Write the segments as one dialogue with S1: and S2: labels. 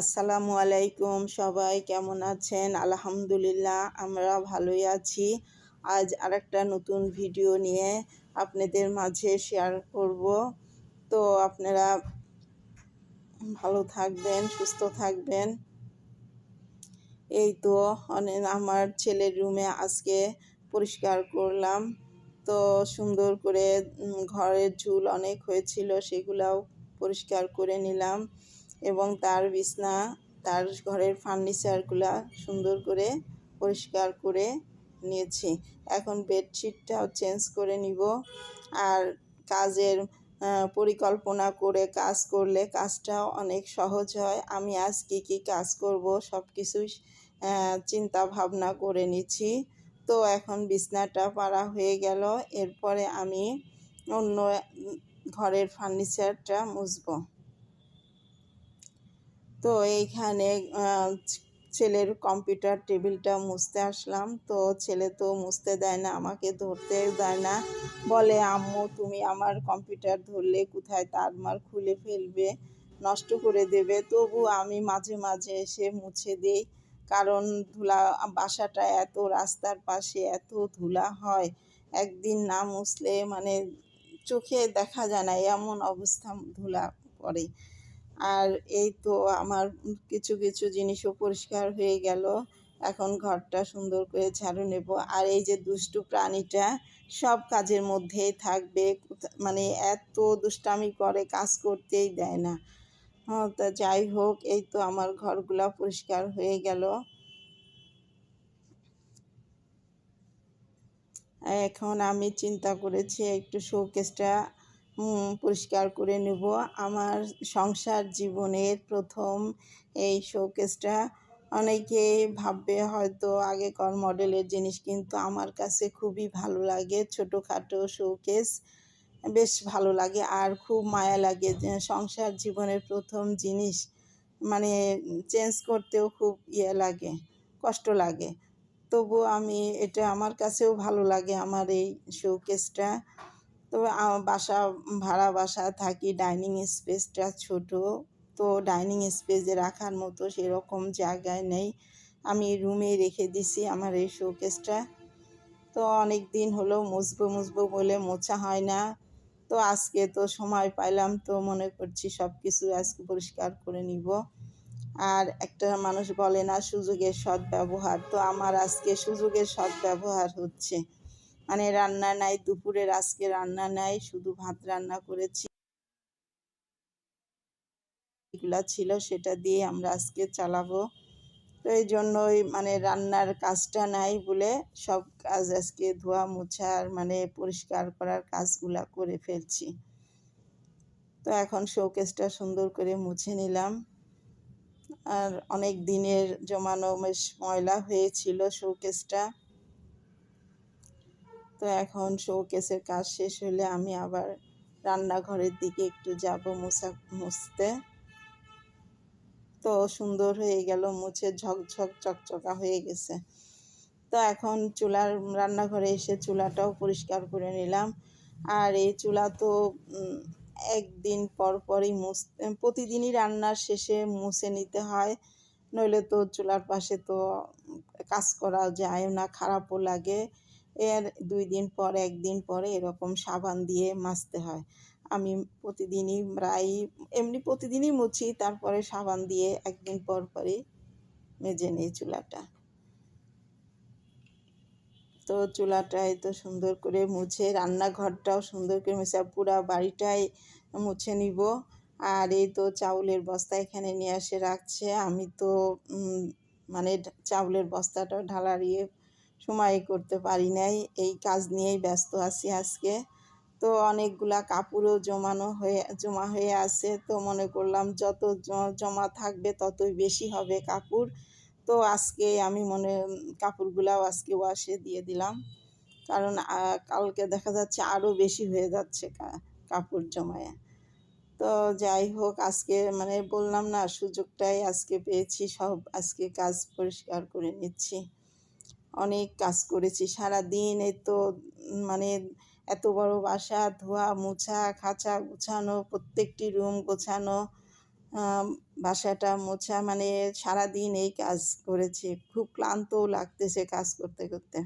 S1: আসসালামু আলাইকুম, সবাই কেমন আছেন? আলহামদুলিল্লাহ, আমরা ভালোই আছি। আজ আরেকটা নতুন ভিডিও নিয়ে আপনাদের মাঝে শেয়ার করব। তো আপনারা ভালো থাকবেন, সুস্থ থাকবেন। এই তো অনেক আমার ছেলের রুমে আজকে পরিষ্কার করলাম। তো সুন্দর করে ঘরের ঝুল অনেক হয়েছিল, সেগুলাও পরিষ্কার করে নিলাম। এবং তার বিছনা, তার ঘরের ফার্নিচারগুলা সুন্দর করে পরিষ্কার করে নিয়েছি। এখন বেডশিটটাও চেঞ্জ করে নিব। আর কাজের পরিকল্পনা করে কাজ করলে কাজটাও অনেক সহজ হয়। আমি আজ কী কী কাজ করব সব কিছুই চিন্তা ভাবনা করে নিচ্ছি। তো এখন বিছনাটা পাড়া হয়ে গেল। এরপরে আমি অন্য ঘরের ফার্নিচারটা মুছবো। তো এইখানে ছেলের কম্পিউটার টেবিলটা মুছতে আসলাম। তো ছেলে তো মুছতে দেয় না, আমাকে ধরতে দেয় না। বলে, আম্মু, তুমি আমার কম্পিউটার ধরলে কোথায়? তার মার খুলে ফেলবে, নষ্ট করে দেবে। তবু আমি মাঝে মাঝে এসে মুছে দিই, কারণ ধুলা বাসাটা এত রাস্তার পাশে এত ধুলা হয়। একদিন না মুছলে মানে চোখে দেখা যায় না, এমন অবস্থা ধুলা পড়ে। আর এই তো আমার কিছু কিছু জিনিসও পরিষ্কার হয়ে গেল। এখন ঘরটা সুন্দর করে ঝাড়ু নেব। আর এই যে দুষ্টু প্রাণীটা, সব কাজের মধ্যেই থাকবে। মানে এত দুষ্টামি করে, কাজ করতেই দেয় না। হ্যাঁ তা যাই হোক, এই তো আমার ঘরগুলা পরিষ্কার হয়ে গেল। এখন আমি চিন্তা করেছি, একটু শোকেসটা পরিষ্কার করে নেব। আমার সংসার জীবনের প্রথম এই শোকেসটা অনেকে ভাববে হয়তো আগেকার মডেলের জিনিস, কিন্তু আমার কাছে খুবই ভালো লাগে ছোটোখাটো শোকেস বেশ ভালো লাগে আর খুব মায়া লাগে সংসার জীবনের প্রথম জিনিস মানে চেঞ্জ করতেও খুব ইয়ে লাগে, কষ্ট লাগে। তবু আমি এটা আমার কাছেও ভালো লাগে আমার এই শোকেসটা তবে বাসা, ভাড়া বাসা থাকি, ডাইনিং স্পেসটা ছোট। তো ডাইনিং স্পেসে রাখার মতো সেরকম জায়গায় নেই। আমি রুমে রেখে দিছি আমার এই শোকেসটা। তো অনেক দিন হলো মুছবো মুছবো বলে মোছা হয় না। তো আজকে তো সময় পাইলাম, তো মনে করছি সব কিছু আজকে পরিষ্কার করে নিব। আর একটা মানুষ বলে না, সুযোগের সদ্ব্যবহার। তো আমার আজকে সুযোগের সদ্ব্যবহার হচ্ছে। মানে রান্না নাই, দুপুরের আজকে রান্না নাই, শুধু ভাত রান্না করেছি। এগুলা ছিল সেটা দিয়ে আমরা আজকে চালাবো। তো এই জন্যই মানে রান্নার কাজটা নাই বলে সব কাজ আজকে ধোয়া মোছার মানে পরিষ্কার করার কাজগুলা করে ফেলছি। তো এখন শোকেসটা সুন্দর করে মুছে নিলাম। আর অনেক দিনের জমানো ময়লা হয়েছিল শোকেসটা। তো এখন শোকেসের কাজ শেষ হলে আমি আবার রান্নাঘরের দিকে একটু যাব মুছা, মুছতে। তো সুন্দর হয়ে গেল, মুছে ঝকঝক চকচকা হয়ে গেছে। তো এখন চুলার, রান্নাঘরে এসে চুলাটাও পরিষ্কার করে নিলাম। আর এই চুলা তো একদিন পর পরই মুছ প্রতিদিনই রান্নার শেষে মুছে নিতে হয়। নইলে তো চুলার পাশে তো কাজ করা যায় না, খারাপও লাগে। এর দুই দিন পর, একদিন পরে এরকম সাবান দিয়ে মাজতে হয়। আমি প্রতিদিনই প্রায় এমনি প্রতিদিনই মুছি, তারপরে সাবান দিয়ে একদিন পর পরে মেজে নিই চুলাটা। তো চুলাটাই তো সুন্দর করে মুছে, রান্নাঘরটাও সুন্দর করে মুছে পুরা বাড়িটাই মুছে নিব। আর এই তো চাউলের বস্তা এখানে নিয়ে এসে রাখছে। আমি তো মানে চাউলের বস্তাটা ঢালার ইয়ে সময় করতে পারি নাই, এই কাজ নিয়েই ব্যস্ত আছি আজকে। তো অনেকগুলা কাপড়ও জমানো হয়ে, জমা হয়ে আছে। তো মনে করলাম যত জমা থাকবে ততই বেশি হবে কাপড়। তো আজকে আমি মনে, কাপড়গুলাও আজকে ওয়াশে দিয়ে দিলাম। কারণ কালকে দেখা যাচ্ছে আরও বেশি হয়ে যাচ্ছে কাপড় জমায়। তো যাই হোক, আজকে মানে বললাম না, সুযোগটাই আজকে পেয়েছি, সব আজকে কাজ পরিষ্কার করে নিচ্ছি। অনেক কাজ করেছি। সারা দিন এই তো মানে এত বড় বাসা, ধোয়া, মোছা, খাঁচা গুছানো, প্রত্যেকটি রুম গোছানো বাসাটা মোছা মানে সারাদিন এই কাজ করেছি। খুব ক্লান্তও লাগতেছে কাজ করতে করতে।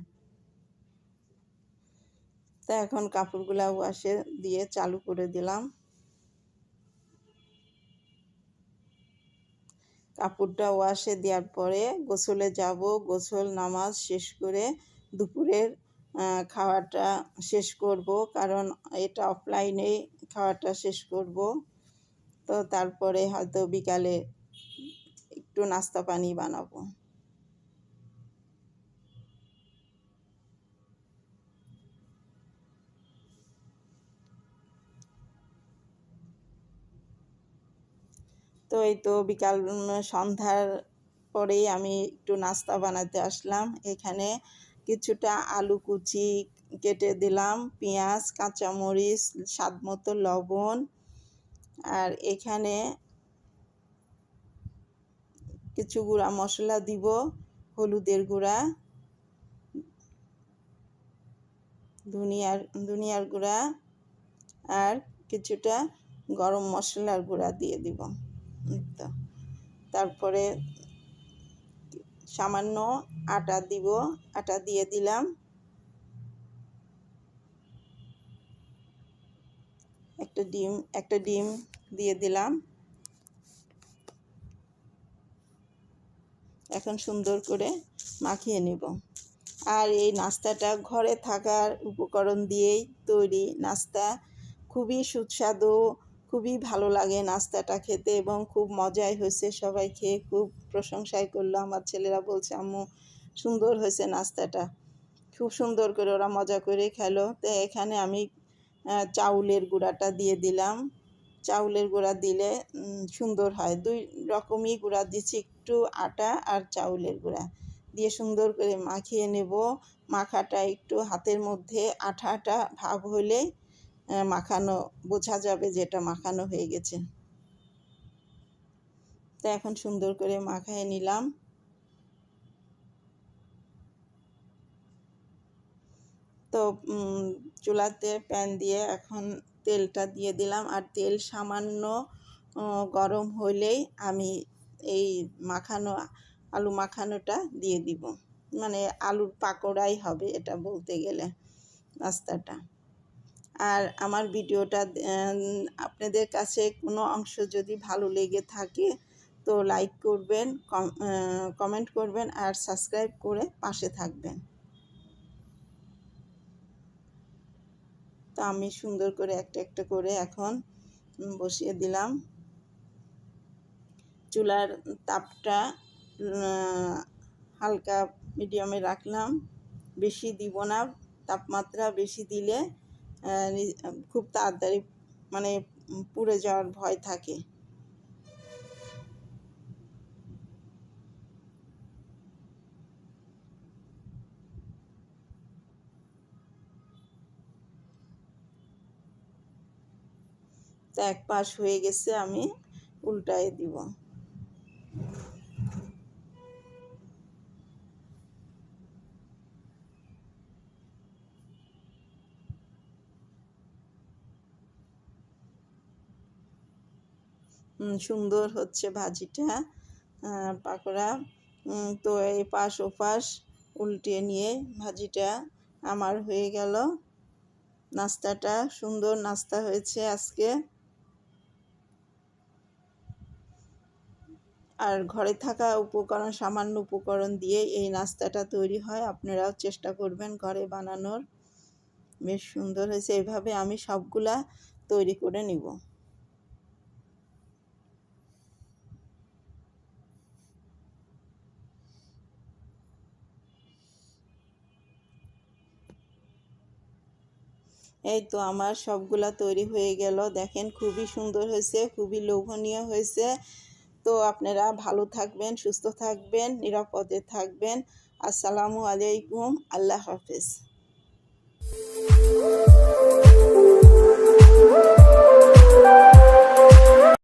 S1: তা এখন কাপড়গুলা ওয়াশে দিয়ে চালু করে দিলাম। কাপড়টা ওয়াশে দেওয়ার পরে গোসলে যাব, গোসল, নামাজ শেষ করে দুপুরের খাওয়াটা শেষ করব। কারণ এটা অফলাইনে খাওয়াটা শেষ করব। তো তারপরে হয়তো বিকালে একটু নাস্তা পানি বানাবো। তো এই তো বিকাল সন্ধ্যার পরেই আমি একটু নাস্তা বানাতে আসলাম। এখানে কিছুটা আলু কুচি কেটে দিলাম, পেঁয়াজ, কাঁচামরিচ, স্বাদ মতো লবণ, আর এখানে কিছু গুঁড়া মশলা দিব, হলুদের গুঁড়া, ধনিয়ার ধনিয়ার গুঁড়া, আর কিছুটা গরম মশলার গুঁড়া দিয়ে দিব। তো, তারপরে সামান্য আটা দিব, আটা দিয়ে দিলাম। একটা ডিম একটা ডিম দিয়ে দিলাম। এখন সুন্দর করে মাখিয়ে নিব। আর এই নাস্তাটা ঘরে থাকার উপকরণ দিয়েই তৈরি নাস্তা। খুবই সুস্বাদু খুবই ভালো লাগে নাস্তাটা খেতে এবং খুব মজাই হয়েছে সবাই খেয়ে, খুব প্রশংসাই করল আমার ছেলেরা বলছে, আম্মু, সুন্দর হয়েছে নাস্তাটা। খুব সুন্দর করে ওরা মজা করে খেলো। তো এখানে আমি চাউলের গুঁড়াটা দিয়ে দিলাম। চাউলের গুঁড়া দিলে সুন্দর হয়। দুই রকমই গুঁড়া দিচ্ছি, একটু আটা আর চাউলের গুঁড়া। দিয়ে সুন্দর করে মাখিয়ে নেব। মাখাটা একটু হাতের মধ্যে আঠা আঠা ভাব হলে মাখানো, বোঝা যাবে যেটা মাখানো হয়ে গেছে। তো এখন সুন্দর করে মাখায় নিলাম। তো চুলাতে প্যান দিয়ে এখন তেলটা দিয়ে দিলাম। আর তেল সামান্য গরম হলেই আমি এই মাখানো, আলু মাখানোটা দিয়ে দিব। মানে আলুর পাকোড়াই হবে এটা বলতে গেলে নাস্তাটা আর আমার ভিডিওটা আপনাদের কাছে কোনো অংশ যদি ভালো লেগে থাকে, তো লাইক করবেন কমেন্ট করবেন আর সাবস্ক্রাইব করে পাশে থাকবেন। তো আমি সুন্দর করে একটা একটা করে এখন বসিয়ে দিলাম। চুলার তাপটা হালকা মিডিয়ামে রাখলাম। বেশি দিব না, তাপমাত্রা বেশি দিলে খুব তাড়াতাড়ি মানে পুড়ে যাওয়ার ভয় থাকে। এক পাশ হয়ে গেছে আমি উল্টায় দিব। সুন্দর হচ্ছে ভাজিটা পাকোড়া তো এই পাশ ও পাশ উল্টিয়ে নিয়ে ভাজিটা আমার হয়ে গেল। নাস্তাটা, সুন্দর নাস্তা হয়েছে আজকে। আর ঘরে থাকা উপকরণ, সামান্য উপকরণ দিয়ে এই নাস্তাটা তৈরি হয়, আপনারাও চেষ্টা করবেন ঘরে বানানোর। বেশ সুন্দর হয়েছে এভাবে আমি সবগুলা তৈরি করে নিব। এই তো আমার সবগুলা তৈরি হয়ে গেল। দেখেন খুবই সুন্দর হয়েছে, খুবই লোভনীয় হয়েছে। তো আপনারা ভালো থাকবেন, সুস্থ থাকবেন, নিরাপদে থাকবেন। আসসালামু আলাইকুম, আল্লাহ হাফেজ।